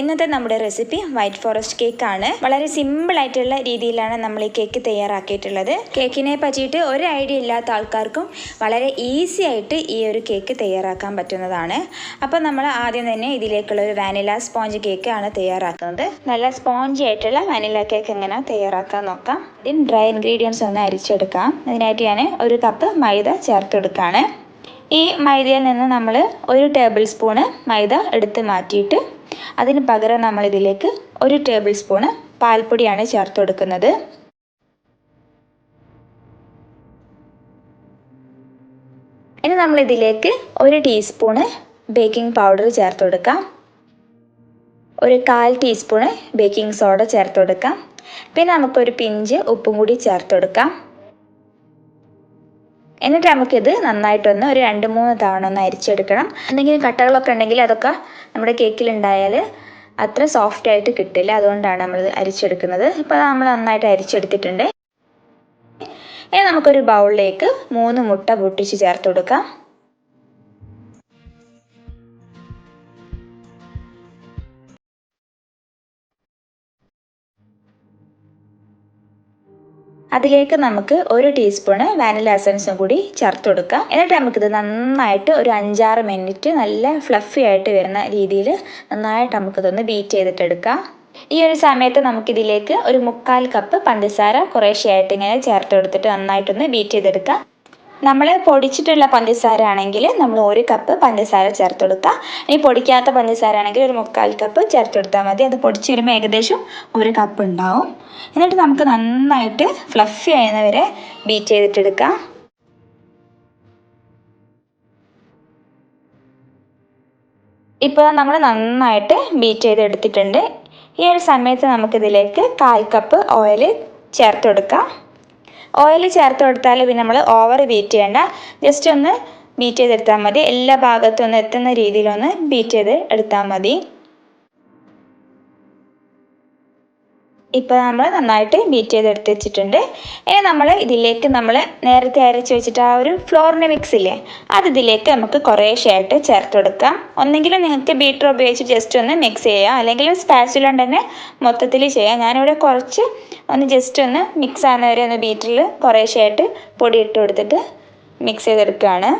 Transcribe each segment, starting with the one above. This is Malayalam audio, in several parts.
ഇന്നത്തെ നമ്മുടെ റെസിപ്പി വൈറ്റ് ഫോറസ്റ്റ് കേക്ക് ആണ്. വളരെ സിമ്പിൾ ആയിട്ടുള്ള രീതിയിലാണ് നമ്മൾ ഈ കേക്ക് തയ്യാറാക്കിയിട്ടുള്ളത്. കേക്കിനെ പറ്റിയിട്ട് ഒരു ഐഡിയ ഇല്ലാത്ത ആൾക്കാർക്കും വളരെ ഈസി ആയിട്ട് ഈ ഒരു കേക്ക് തയ്യാറാക്കാൻ പറ്റുന്നതാണ്. അപ്പോൾ നമ്മൾ ആദ്യം തന്നെ ഇതിലേക്കുള്ള ഒരു വാനില സ്പോഞ്ച് കേക്ക് ആണ് തയ്യാറാക്കുന്നത്. നല്ല സ്പോഞ്ചി ആയിട്ടുള്ള വാനില കേക്ക് എങ്ങനെ തയ്യാറാക്കാൻ നോക്കാം. ഇതിന് ഡ്രൈ ഇൻഗ്രീഡിയൻസ് ഒന്ന് അരിച്ചെടുക്കാം. അതിനായിട്ട് ഞാൻ ഒരു കപ്പ് മൈദ ചേർത്തെടുക്കുകയാണ് ഈ മൈദയിൽ നിന്ന് നമ്മൾ ഒരു ടേബിൾ സ്പൂണ് മൈദ എടുത്ത് മാറ്റിയിട്ട് അതിന് പകരം നമ്മൾ ഇതിലേക്ക് ഒരു ടേബിൾ സ്പൂണ് പാൽപ്പൊടിയാണ് ചേർത്ത് കൊടുക്കുന്നത്. ഇനി നമ്മൾ ഇതിലേക്ക് ഒരു ടീസ്പൂണ് ബേക്കിംഗ് പൗഡർ ചേർത്ത് കൊടുക്കാം. ഒരു കാൽ ടീസ്പൂണ് ബേക്കിംഗ് സോഡ ചേർത്ത് കൊടുക്കാം. പിന്നെ നമുക്കൊരു പിഞ്ച് ഉപ്പും കൂടി ചേർത്ത് കൊടുക്കാം. എന്നിട്ട് നമുക്കിത് നന്നായിട്ടൊന്ന് ഒരു രണ്ട് മൂന്ന് തവണ ഒന്ന് അരിച്ചെടുക്കണം. എന്തെങ്കിലും കട്ടകളൊക്കെ ഉണ്ടെങ്കിൽ അതൊക്കെ നമ്മുടെ കേക്കിൽ ഉണ്ടായാൽ അത്ര സോഫ്റ്റ് ആയിട്ട് കിട്ടില്ല. അതുകൊണ്ടാണ് നമ്മൾ അരിച്ചെടുക്കുന്നത്. ഇപ്പോൾ നമ്മൾ നന്നായിട്ട് അരിച്ചെടുത്തിട്ടുണ്ട്. ഇനി നമുക്കൊരു ബൗളിലേക്ക് മൂന്ന് മുട്ട പൊട്ടിച്ച് ചേർത്ത് കൊടുക്കാം. അതിലേക്ക് നമുക്ക് ഒരു ടീസ്പൂണ് വാനില എസൻസും കൂടി ചേർത്ത് കൊടുക്കാം. എന്നിട്ട് നമുക്കിത് നന്നായിട്ട് ഒരു അഞ്ചാറ് മിനിറ്റ് നല്ല ഫ്ലഫി ആയിട്ട് വരുന്ന രീതിയിൽ നന്നായിട്ട് നമുക്കിതൊന്ന് ബീറ്റ് ചെയ്തിട്ടെടുക്കാം. ഈ ഒരു സമയത്ത് നമുക്കിതിലേക്ക് ഒരു മുക്കാൽ കപ്പ് പഞ്ചസാര കുറേശ്ശെയായിട്ട് ഇങ്ങനെ ചേർത്ത് കൊടുത്തിട്ട് നന്നായിട്ടൊന്ന് ബീറ്റ് ചെയ്തെടുക്കാം. നമ്മൾ പൊടിച്ചിട്ടുള്ള പഞ്ചസാര ആണെങ്കിൽ നമ്മൾ ഒരു കപ്പ് പഞ്ചസാര ചേർത്ത് കൊടുക്കുക ഇനി പൊടിക്കാത്ത പഞ്ചസാര ആണെങ്കിൽ ഒരു മുക്കാൽ കപ്പ് ചേർത്ത് കൊടുത്താൽ മതി. അത് പൊടിച്ച് വരുമ്പോൾ ഏകദേശം ഒരു കപ്പ് ഉണ്ടാവും. എന്നിട്ട് നമുക്ക് നന്നായിട്ട് ഫ്ലഫി ആയിരുന്നവരെ ബീറ്റ് ചെയ്തിട്ടെടുക്കാം. ഇപ്പോൾ നമ്മൾ നന്നായിട്ട് ബീറ്റ് ചെയ്ത് ചെയ്തെടുത്തിട്ടുണ്ട്. ഈ ഒരു സമയത്ത് നമുക്കിതിലേക്ക് കാൽ കപ്പ് ഓയിൽ ചേർത്ത് കൊടുക്കാം ഓയിൽ ചേർത്ത് കൊടുത്താൽ പിന്നെ നമ്മൾ ഓവർ ബീറ്റ് ചെയ്യേണ്ട. ജസ്റ്റ് ഒന്ന് ബീറ്റ് ചെയ്തെടുത്താൽ മതി. എല്ലാ ഭാഗത്തും ഒന്ന് എത്തുന്ന രീതിയിലൊന്ന് ബീറ്റ് ചെയ്ത് എടുത്താൽ മതി. ഇപ്പോൾ നമ്മൾ നന്നായിട്ട് ബീറ്റ് ചെയ്തെടുത്ത് വെച്ചിട്ടുണ്ട്. ഇനി നമ്മൾ ഇതിലേക്ക് നമ്മൾ നേരത്തെ അരച്ച് വെച്ചിട്ട് ആ ഒരു ഫ്ലോറിന്റെ മിക്സ് ഇല്ലേ അത് ഇതിലേക്ക് നമുക്ക് കുറേശ്ശെയായിട്ട് ചേർത്ത് കൊടുക്കാം. ഒന്നെങ്കിൽ നിങ്ങൾക്ക് ബീറ്റർ ഉപയോഗിച്ച് ജസ്റ്റ് ഒന്ന് മിക്സ് ചെയ്യാം. അല്ലെങ്കിൽ സ്പാച്ചുല കൊണ്ട് തന്നെ മൊത്തത്തിൽ ചെയ്യാം. ഞാനിവിടെ കുറച്ച് ഒന്ന് ജസ്റ്റ് ഒന്ന് മിക്സ് ആകുന്ന വരെ ഒന്ന് ബീറ്ററിൽ കുറേശ്ശെയായിട്ട് പൊടി ഇട്ട് കൊടുത്തിട്ട് മിക്സ് ചെയ്തെടുക്കുകയാണ്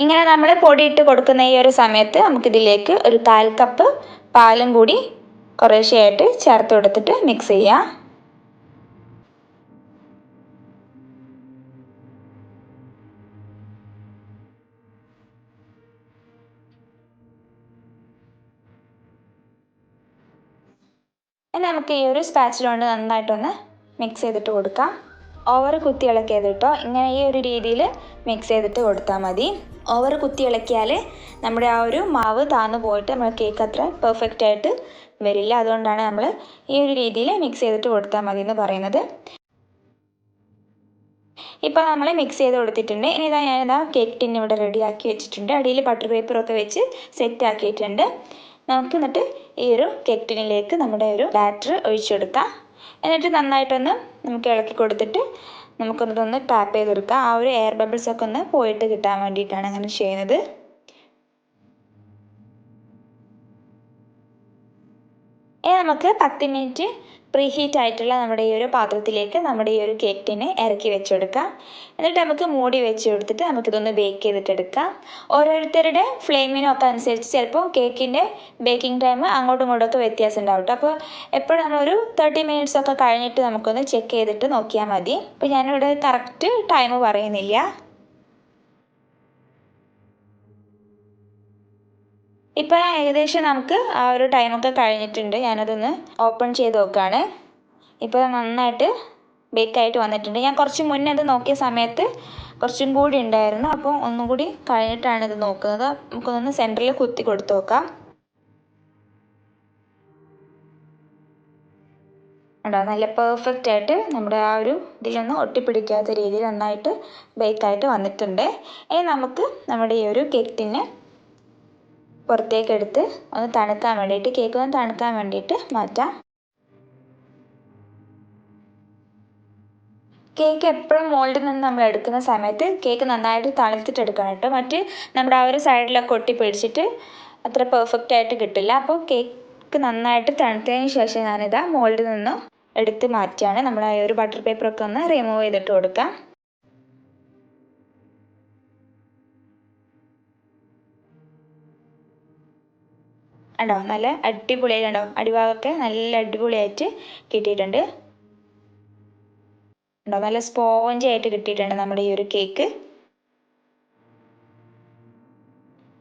ഇങ്ങനെ നമ്മൾ പൊടിയിട്ട് കൊടുക്കുന്ന ഈ ഒരു സമയത്ത് നമുക്കിതിലേക്ക് ഒരു കാൽ കപ്പ് പാലും കൂടി കുറേശ്ശെയായിട്ട് ചേർത്ത് കൊടുത്തിട്ട് മിക്സ് ചെയ്യുക ഇനി നമുക്ക് ഈ ഒരു സ്പാച്ചിൽ കൊണ്ട് നന്നായിട്ടൊന്ന് മിക്സ് ചെയ്തിട്ട് കൊടുക്കാം. ഓവർ കുത്തി ഇളക്കിയത് കേട്ടോ. ഇങ്ങനെ ഈ ഒരു രീതിയിൽ മിക്സ് ചെയ്തിട്ട് കൊടുത്താൽ മതി. ഓവർ കുത്തി ഇളക്കിയാൽ നമ്മുടെ ആ ഒരു മാവ് താന്നു പോയിട്ട് നമ്മുടെ കേക്ക് അത്ര പെർഫെക്റ്റ് ആയിട്ട് വരില്ല. അതുകൊണ്ടാണ് നമ്മൾ ഈ ഒരു രീതിയിൽ മിക്സ് ചെയ്തിട്ട് കൊടുത്താൽ മതി എന്ന് പറയുന്നത്. ഇപ്പോൾ നമ്മൾ മിക്സ് ചെയ്ത് കൊടുത്തിട്ടുണ്ട്. ഇനി ഇതാ ഞാൻ ഞാനിതാ കേക്ക് ടിൻ ഇവിടെ റെഡിയാക്കി വെച്ചിട്ടുണ്ട്. അടിയിൽ ബട്ടർ പേപ്പറൊക്കെ വെച്ച് സെറ്റ് ആക്കിയിട്ടുണ്ട്. നമുക്ക് എന്നിട്ട് ഈ ഒരു കേക്ക് ടിന്നിലേക്ക് നമ്മുടെ ഒരു ബാറ്റർ ഒഴിച്ചെടുക്കാം എന്നിട്ട് നന്നായിട്ടൊന്ന് നമുക്ക് ഇളക്കി കൊടുത്തിട്ട് നമുക്കൊന്നതൊന്ന് ടാപ്പ് ചെയ്തെടുക്കാം. ആ ഒരു എയർ ബബിൾസ് ഒക്കെ ഒന്ന് പോയിട്ട് കിട്ടാൻ വേണ്ടിയിട്ടാണ് അങ്ങനെ ചെയ്യുന്നത്. ഇനി നമുക്ക് പത്ത് മിനിറ്റ് പ്രീ ഹീറ്റ് ആയിട്ടുള്ള നമ്മുടെ ഈ ഒരു പാത്രത്തിലേക്ക് നമ്മുടെ ഈ ഒരു കേക്ക് ഇറക്കി വെച്ചെടുക്കാം എന്നിട്ട് നമുക്ക് മൂടി വെച്ച് കൊടുത്തിട്ട് നമുക്കിതൊന്ന് ബേക്ക് ചെയ്തിട്ടെടുക്കാം. ഓരോരുത്തരുടെ ഫ്ലെയിമിനൊക്കെ അനുസരിച്ച് ചിലപ്പോൾ കേക്കിന്റെ ബേക്കിംഗ് ടൈം അങ്ങോട്ടും ഇങ്ങോട്ടും ഒക്കെ വ്യത്യാസം ഉണ്ടാവും കേട്ടോ. അപ്പോൾ എപ്പോഴും നമ്മളൊരു തേർട്ടി മിനിറ്റ്സ് ഒക്കെ കഴിഞ്ഞിട്ട് നമുക്കൊന്ന് ചെക്ക് ചെയ്തിട്ട് നോക്കിയാൽ മതി. അപ്പോൾ ഞാനിവിടെ കറക്റ്റ് ടൈം പറയുന്നില്ല. ഇപ്പോൾ ഏകദേശം നമുക്ക് ആ ഒരു ടൈമൊക്കെ കഴിഞ്ഞിട്ടുണ്ട്. ഞാനതൊന്ന് ഓപ്പൺ ചെയ്ത് നോക്കുകയാണ് ഇപ്പോൾ നന്നായിട്ട് ബേക്കായിട്ട് വന്നിട്ടുണ്ട്. ഞാൻ കുറച്ച് മുന്നേ അത് നോക്കിയ സമയത്ത് കുറച്ചും കൂടി ഉണ്ടായിരുന്നു. അപ്പോൾ ഒന്നും കൂടി കഴിഞ്ഞിട്ടാണ് ഇത് നോക്കുന്നത്. നമുക്കൊന്ന് സെന്ററിൽ കുത്തി കൊടുത്ത് നോക്കാം. ഉണ്ടോ നല്ല പെർഫെക്റ്റ് ആയിട്ട് നമ്മുടെ ആ ഒരു ഇതിലൊന്നും ഒട്ടിപ്പിടിക്കാത്ത രീതിയിൽ നന്നായിട്ട് ബേക്കായിട്ട് വന്നിട്ടുണ്ട്. ഇനി നമുക്ക് നമ്മുടെ ഈ ഒരു കേക്ക് ടിന്ന് പുറത്തേക്ക് എടുത്ത് ഒന്ന് തണുക്കാൻ വേണ്ടിയിട്ട് കേക്ക് ഒന്ന് തണുക്കാൻ വേണ്ടിയിട്ട് മാറ്റാം. കേക്ക് എപ്പോഴും മോൾഡിൽ നിന്ന് നമ്മൾ എടുക്കുന്ന സമയത്ത് കേക്ക് നന്നായിട്ട് തണുത്തിട്ട് എടുക്കണം കേട്ടോ. മറ്റ് നമ്മുടെ ആ ഒരു സൈഡിലൊക്കെ ഒട്ടി പിടിച്ചിട്ട് അത്ര പെർഫെക്റ്റ് ആയിട്ട് കിട്ടില്ല. അപ്പോൾ കേക്ക് നന്നായിട്ട് തണുത്തതിന് ശേഷം ഞാനിതാ മോൾഡിൽ നിന്നും എടുത്ത് മാറ്റിയാണ് നമ്മൾ ആ ഒരു ബട്ടർ പേപ്പറൊക്കെ ഒന്ന് റിമൂവ് ചെയ്തിട്ട് കൊടുക്കാം. ഉണ്ടോ നല്ല അടിപൊളിയായി കണ്ടോ? അടിഭാഗമൊക്കെ നല്ല അടിപൊളിയായിട്ട് കിട്ടിയിട്ടുണ്ട്. കണ്ടോ? നല്ല സ്പോഞ്ച് ആയിട്ട് കിട്ടിയിട്ടുണ്ട് നമ്മുടെ ഈ ഒരു കേക്ക്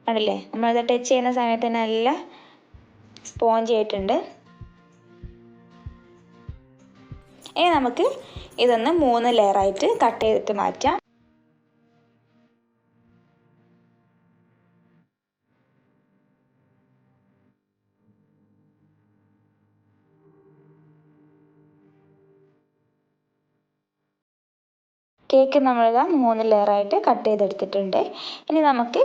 കണ്ടില്ലേ? നമ്മളത് ടച്ച് ചെയ്യുന്ന സമയത്ത് തന്നെ നല്ല സ്പോഞ്ച് ആയിട്ടുണ്ട്. ഇനി നമുക്ക് ഇതൊന്ന് മൂന്ന് ലെയറായിട്ട് കട്ട് ചെയ്തിട്ട് മാറ്റാം. കേക്ക് ദാ മൂന്ന് ലെയറായിട്ട് കട്ട് ചെയ്തെടുത്തിട്ടുണ്ട്. ഇനി നമുക്ക്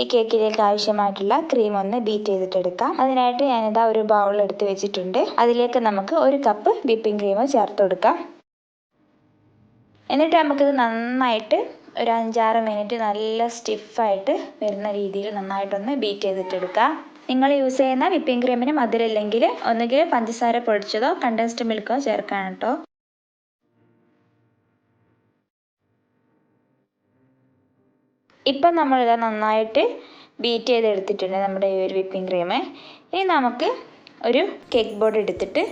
ഈ കേക്കിലേക്ക് ആവശ്യമായിട്ടുള്ള ക്രീം ഒന്ന് ബീറ്റ് ചെയ്തിട്ടെടുക്കാം. അതിനായിട്ട് ഞാനിതാ ഒരു ബൗൾ എടുത്ത് വെച്ചിട്ടുണ്ട്. അതിലേക്ക് നമുക്ക് ഒരു കപ്പ് വിപ്പിംഗ് ക്രീം ചേർത്ത് കൊടുക്കാം. എന്നിട്ട് നമുക്കിത് നന്നായിട്ട് ഒരു അഞ്ചാറ് മിനിറ്റ് നല്ല സ്റ്റിഫായിട്ട് വരുന്ന രീതിയിൽ നന്നായിട്ടൊന്ന് ബീറ്റ് ചെയ്തിട്ടെടുക്കാം. നിങ്ങൾ യൂസ് ചെയ്യുന്ന വിപ്പിംഗ് ക്രീമിന് മധുരമില്ലെങ്കിൽ ഒന്നുകിൽ പഞ്ചസാര പൊടിച്ചതോ കണ്ടൻസ്ഡ് മിൽക്കോ ചേർക്കാം കേട്ടോ ഇപ്പം നമ്മളിത് നന്നായിട്ട് ബീറ്റ് ചെയ്തെടുത്തിട്ടുണ്ട് നമ്മുടെ ഈ ഒരു വിപ്പിംഗ് ക്രീം ഇനി നമുക്ക് ഒരു കേക്ക് ബോർഡ് എടുത്തിട്ട്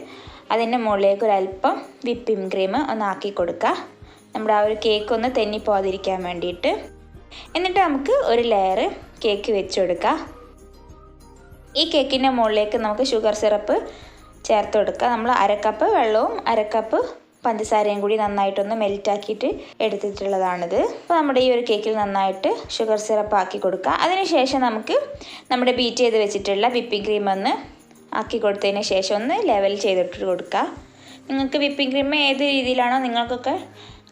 അതിന്റെ മുകളിലേക്ക് ഒരു അല്പം വിപ്പിംഗ് ക്രീം ഒന്ന് ആക്കി കൊടുക്കുക നമ്മുടെ ആ ഒരു കേക്ക് ഒന്ന് തെന്നിപ്പോകാതിരിക്കാൻ വേണ്ടിയിട്ട്. എന്നിട്ട് നമുക്ക് ഒരു ലെയർ കേക്ക് വെച്ച് ഈ കേക്കിന്റെ മുകളിലേക്ക് നമുക്ക് ഷുഗർ സിറപ്പ് ചേർത്ത് കൊടുക്കുക നമ്മൾ അരക്കപ്പ് വെള്ളവും അരക്കപ്പ് പഞ്ചസാരയും കൂടി നന്നായിട്ടൊന്ന് മെൽറ്റാക്കിയിട്ട് എടുത്തിട്ടുള്ളതാണിത്. അപ്പോൾ നമ്മുടെ ഈ ഒരു കേക്കിൽ നന്നായിട്ട് ഷുഗർ സിറപ്പ് ആക്കി കൊടുക്കുക അതിനുശേഷം നമുക്ക് നമ്മുടെ ബീറ്റ് ചെയ്ത് വെച്ചിട്ടുള്ള വിപ്പിംഗ് ക്രീം ഒന്ന് ആക്കി കൊടുത്തതിന് ശേഷം ഒന്ന് ലെവൽ ചെയ്തിട്ട് കൊടുക്കുക നിങ്ങൾക്ക് വിപ്പിംഗ് ക്രീം ഏത് രീതിയിലാണോ നിങ്ങൾക്കൊക്കെ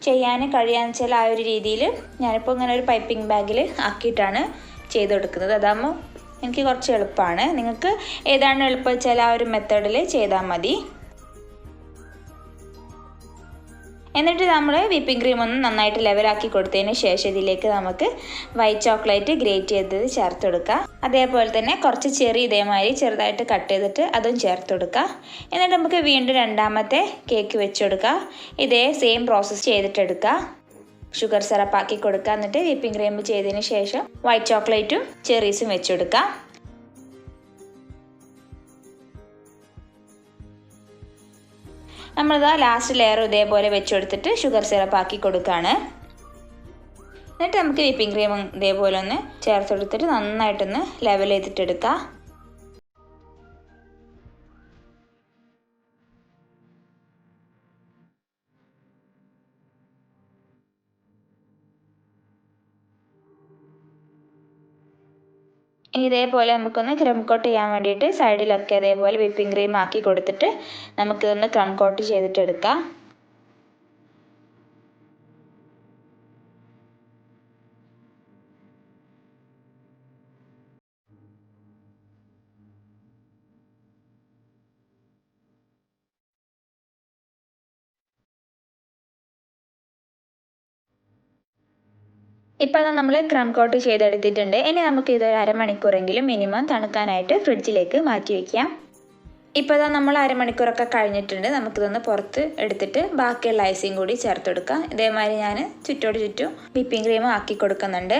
ചെയ്യാൻ കഴിയാന്ന് വെച്ചാൽ ആ ഒരു രീതിയിൽ ഞാനിപ്പോൾ ഇങ്ങനെ ഒരു പൈപ്പിംഗ് ബാഗിൽ ആക്കിയിട്ടാണ് ചെയ്ത് കൊടുക്കുന്നത്. അതാകുമ്പോൾ എനിക്ക് കുറച്ച് എളുപ്പമാണ് നിങ്ങൾക്ക് ഏതാണ് എളുപ്പം വെച്ചാൽ ആ ഒരു മെത്തേഡിൽ ചെയ്താൽ മതി. എന്നിട്ട് നമ്മൾ വിപ്പിംഗ് ക്രീം ഒന്ന് നന്നായിട്ട് ലെവലാക്കി കൊടുത്തതിന് ശേഷം ഇതിലേക്ക് നമുക്ക് വൈറ്റ് ചോക്ലേറ്റ് ഗ്രേറ്റ് ചെയ്തത് ചേർത്ത് കൊടുക്കുക അതേപോലെ തന്നെ കുറച്ച് ചെറി ഇതേമാതിരി ചെറുതായിട്ട് കട്ട് ചെയ്തിട്ട് അതും ചേർത്ത് കൊടുക്കുക എന്നിട്ട് നമുക്ക് വീണ്ടും രണ്ടാമത്തെ കേക്ക് വെച്ച് കൊടുക്കുക ഇതേ സെയിം പ്രോസസ്സ് ചെയ്തിട്ടെടുക്കുക ഷുഗർ സിറപ്പ് ആക്കി കൊടുക്കുക എന്നിട്ട് വിപ്പിംഗ് ക്രീം ചെയ്തതിന് ശേഷം വൈറ്റ് ചോക്ലേറ്റും ചെറീസും വെച്ച് കൊടുക്കുക നമ്മളിതാ ലാസ്റ്റ് ലെയർ ഇതേപോലെ വെച്ചെടുത്തിട്ട് ഷുഗർ സിറപ്പ് ആക്കി കൊടുക്കുകയാണ് എന്നിട്ട് നമുക്ക് വിപ്പിംഗ് ക്രീം ഇതേപോലെ ഒന്ന് ചേർത്തെടുത്തിട്ട് നന്നായിട്ടൊന്ന് ലെവൽ ചെയ്തിട്ട് ഇതേപോലെ നമുക്കൊന്ന് ക്രം കോട്ട് ചെയ്യാൻ വേണ്ടിയിട്ട് സൈഡിലൊക്കെ ഇതേപോലെ വിപ്പിംഗ് ക്രീം ആക്കി കൊടുത്തിട്ട് നമുക്കിതൊന്ന് ക്രം കോട്ട് ചെയ്തിട്ട് ഇപ്പോൾ നമ്മൾ ക്രം കോട്ട് ചെയ്തെടുത്തിട്ടുണ്ട്. ഇനി നമുക്ക് ഇതൊരു അരമണിക്കൂറെങ്കിലും മിനിമം തണുക്കാനായിട്ട് ഫ്രിഡ്ജിലേക്ക് മാറ്റി വയ്ക്കാം ഇപ്പോൾ ഇതാ നമ്മൾ അരമണിക്കൂറൊക്കെ കഴിഞ്ഞിട്ടുണ്ട്. നമുക്കിതൊന്ന് പുറത്ത് എടുത്തിട്ട് ബാക്കിയുള്ള ഐസിങ് കൂടി ചേർത്ത് കൊടുക്കാം ഇതേമാതിരി ഞാൻ ചുറ്റോട് ചുറ്റും വിപ്പിംഗ് ക്രീം ആക്കി കൊടുക്കുന്നുണ്ട്.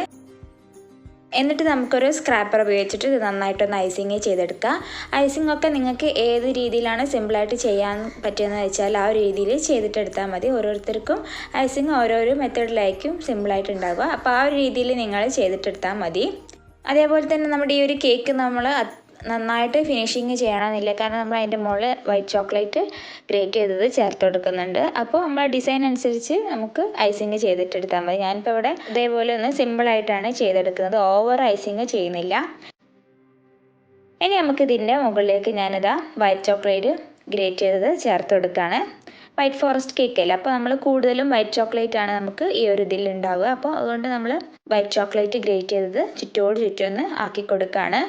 എന്നിട്ട് നമുക്കൊരു സ്ക്രാപ്പർ ഉപയോഗിച്ചിട്ട് ഇത് നന്നായിട്ടൊന്ന് ഐസിങ് ചെയ്തെടുക്കുക. ഐസിങ് ഒക്കെ നിങ്ങൾക്ക് ഏത് രീതിയിലാണ് സിമ്പിളായിട്ട് ചെയ്യാൻ പറ്റുന്നത് വെച്ചാൽ ആ ഒരു രീതിയിൽ ചെയ്തിട്ടെടുത്താൽ മതി. ഓരോരുത്തർക്കും ഐസിങ് ഓരോരോ മെത്തേഡിലായിരിക്കും സിമ്പിളായിട്ട് ഉണ്ടാവുക. അപ്പോൾ ആ ഒരു രീതിയിൽ നിങ്ങൾ ചെയ്തിട്ടെടുത്താൽ മതി. അതേപോലെ തന്നെ നമ്മുടെ ഈ ഒരു കേക്ക് നമ്മൾ നന്നായിട്ട് ഫിനിഷിങ് ചെയ്യണമെന്നില്ല. കാരണം നമ്മൾ അതിന്റെ മുകളിൽ വൈറ്റ് ചോക്ലേറ്റ് ഗ്രേറ്റ് ചെയ്തത് ചേർത്ത് കൊടുക്കുന്നുണ്ട്. അപ്പോൾ നമ്മൾ ഡിസൈൻ അനുസരിച്ച് നമുക്ക് ഐസിങ് ചെയ്തിട്ടെടുത്താൽ മതി. ഞാനിപ്പോൾ ഇവിടെ ഇതേപോലെ ഒന്ന് സിമ്പിളായിട്ടാണ് ചെയ്തെടുക്കുന്നത്. ഓവർ ഐസിങ് ചെയ്യുന്നില്ല. ഇനി നമുക്ക് ഇതിന്റെ മുകളിലേക്ക് ഞാനിതാ വൈറ്റ് ചോക്ലേറ്റ് ഗ്രേറ്റ് ചെയ്തത് ചേർത്ത് കൊടുക്കുകയാണ്. വൈറ്റ് ഫോറസ്റ്റ് കേക്ക് അല്ലേ? അപ്പോൾ നമ്മൾ കൂടുതലും വൈറ്റ് ചോക്ലേറ്റ് ആണ് നമുക്ക് ഈ ഒരു ഇതിൽ ഉണ്ടാവുക. അപ്പോൾ അതുകൊണ്ട് നമ്മൾ വൈറ്റ് ചോക്ലേറ്റ് ഗ്രേറ്റ് ചെയ്തത് ചുറ്റോട് ചുറ്റും ഒന്ന് ആക്കി കൊടുക്കുകയാണ്.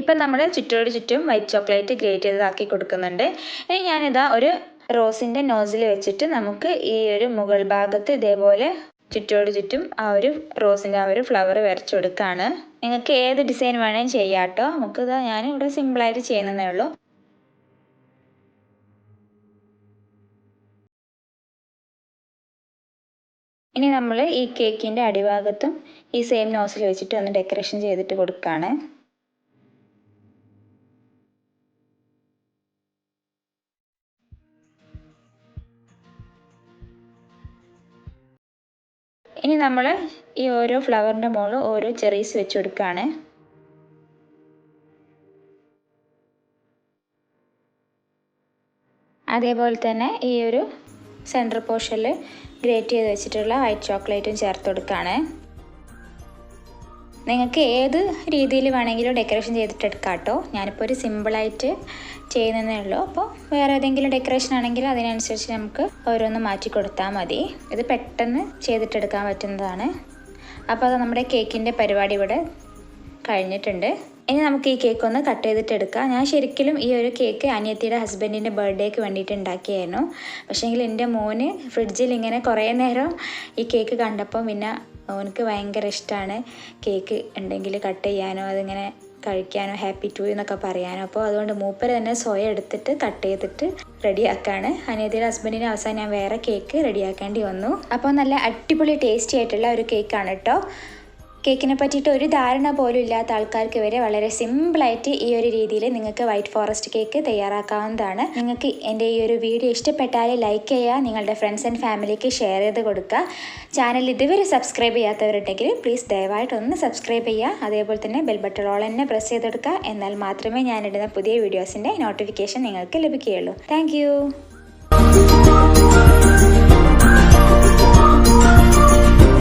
ഇപ്പം നമ്മൾ ചുറ്റോട് ചുറ്റും വൈറ്റ് ചോക്ലേറ്റ് ഗ്രേറ്റ് ചെയ്തതാക്കി കൊടുക്കുന്നുണ്ട്. ഇനി ഞാനിതാ ഒരു റോസിന്റെ നോസിൽ വെച്ചിട്ട് നമുക്ക് ഈ ഒരു മുകൾ ഭാഗത്ത് ഇതേപോലെ ചുറ്റോട് ചുറ്റും ആ ഒരു റോസിന്റെ ആ ഒരു ഫ്ലവർ വരച്ചു കൊടുക്കുകയാണ് നിങ്ങൾക്ക് ഏത് ഡിസൈൻ വേണമെങ്കിലും ചെയ്യാം കേട്ടോ നമുക്കിതാ ഞാൻ ഇവിടെ സിമ്പിളായിട്ട് ചെയ്യുന്നതേ ഉള്ളൂ. ഇനി നമ്മൾ ഈ കേക്കിന്റെ അടിഭാഗത്തും ഈ സെയിം നോസിൽ വെച്ചിട്ട് ഒന്ന് ഡെക്കറേഷൻ ചെയ്തിട്ട് കൊടുക്കുകയാണ് ഇനി നമ്മൾ ഈ ഓരോ ഫ്ലവറിന്റെ മുകളിൽ ഓരോ ചെറീസ് വെച്ച് കൊടുക്കുകയാണ് അതേപോലെ തന്നെ ഈ ഒരു സെന്റർ പോർഷനിൽ ഗ്രേറ്റ് ചെയ്ത് വെച്ചിട്ടുള്ള വൈറ്റ് ചോക്ലേറ്റും ചേർത്ത് കൊടുക്കുകയാണ് നിങ്ങൾക്ക് ഏത് രീതിയിൽ വേണമെങ്കിലും ഡെക്കറേഷൻ ചെയ്തിട്ട് എടുക്കാം കേട്ടോ ഞാനിപ്പോൾ ഒരു സിമ്പിളായിട്ട് ചെയ്യുന്നതേ ഉള്ളൂ. അപ്പോൾ വേറെ ഏതെങ്കിലും ഡെക്കറേഷൻ ആണെങ്കിൽ അതിനനുസരിച്ച് നമുക്ക് ഓരോന്ന് മാറ്റി കൊടുത്താൽ മതി. ഇത് പെട്ടെന്ന് ചെയ്തിട്ടെടുക്കാൻ പറ്റുന്നതാണ്. അപ്പോൾ അത് നമ്മുടെ കേക്കിന്റെ പരിപാടി ഇവിടെ കഴിഞ്ഞിട്ടുണ്ട്. ഇനി നമുക്ക് ഈ കേക്ക് ഒന്ന് കട്ട് ചെയ്തിട്ട് എടുക്കാം ഞാൻ ശരിക്കും ഈ ഒരു കേക്ക് അനിയത്തിയുടെ ഹസ്ബൻഡിന്റെ ബർത്ത്ഡേക്ക് വേണ്ടിയിട്ട് ഉണ്ടാക്കിയായിരുന്നു. പക്ഷേങ്കിൽ എന്റെ മോന് ഫ്രിഡ്ജിൽ ഇങ്ങനെ കുറേ നേരം ഈ കേക്ക് കണ്ടപ്പോൾ പിന്നെ അവനക്ക് ഭയങ്കര ഇഷ്ടമാണ് കേക്ക് ഉണ്ടെങ്കിൽ കട്ട് ചെയ്യാനോ അതിങ്ങനെ കഴിക്കാനോ ഹാപ്പി ടു എന്നൊക്കെ പറയാനോ. അപ്പോൾ അതുകൊണ്ട് മൂപ്പര് തന്നെ സ്വയം എടുത്തിട്ട് കട്ട് ചെയ്തിട്ട് റെഡിയാക്കാണ്. അനിയത്തിയുടെ ഹസ്ബൻഡിന് അവസാനം ഞാൻ വേറെ കേക്ക് റെഡിയാക്കേണ്ടി വന്നു. അപ്പോൾ നല്ല അടിപൊളി ടേസ്റ്റി ആയിട്ടുള്ള ഒരു കേക്കാണ് കേട്ടോ. കേക്കിനെ പറ്റിയിട്ട് ഒരു ധാരണ പോലും ഇല്ലാത്ത ആൾക്കാർക്ക് വരെ വളരെ സിമ്പിളായിട്ട് ഈ ഒരു രീതിയിൽ നിങ്ങൾക്ക് വൈറ്റ് ഫോറസ്റ്റ് കേക്ക് തയ്യാറാക്കാവുന്നതാണ്. നിങ്ങൾക്ക് എന്റെ ഈ ഒരു വീഡിയോ ഇഷ്ടപ്പെട്ടാൽ ലൈക്ക് ചെയ്യുക നിങ്ങളുടെ ഫ്രണ്ട്സ് ആൻഡ് ഫാമിലിക്ക് ഷെയർ ചെയ്ത് കൊടുക്കുക. ചാനൽ ഇതുവരെ സബ്സ്ക്രൈബ് ചെയ്യാത്തവരുണ്ടെങ്കിൽ പ്ലീസ് ദയവായിട്ടൊന്ന് സബ്സ്ക്രൈബ് ചെയ്യുക. അതേപോലെ തന്നെ ബെൽ ബട്ടൺ ഓൾ തന്നെ പ്രസ് ചെയ്തെടുക്കുക. എന്നാൽ മാത്രമേ ഞാനിടുന്ന പുതിയ വീഡിയോസിന്റെ നോട്ടിഫിക്കേഷൻ നിങ്ങൾക്ക് ലഭിക്കുകയുള്ളൂ. താങ്ക്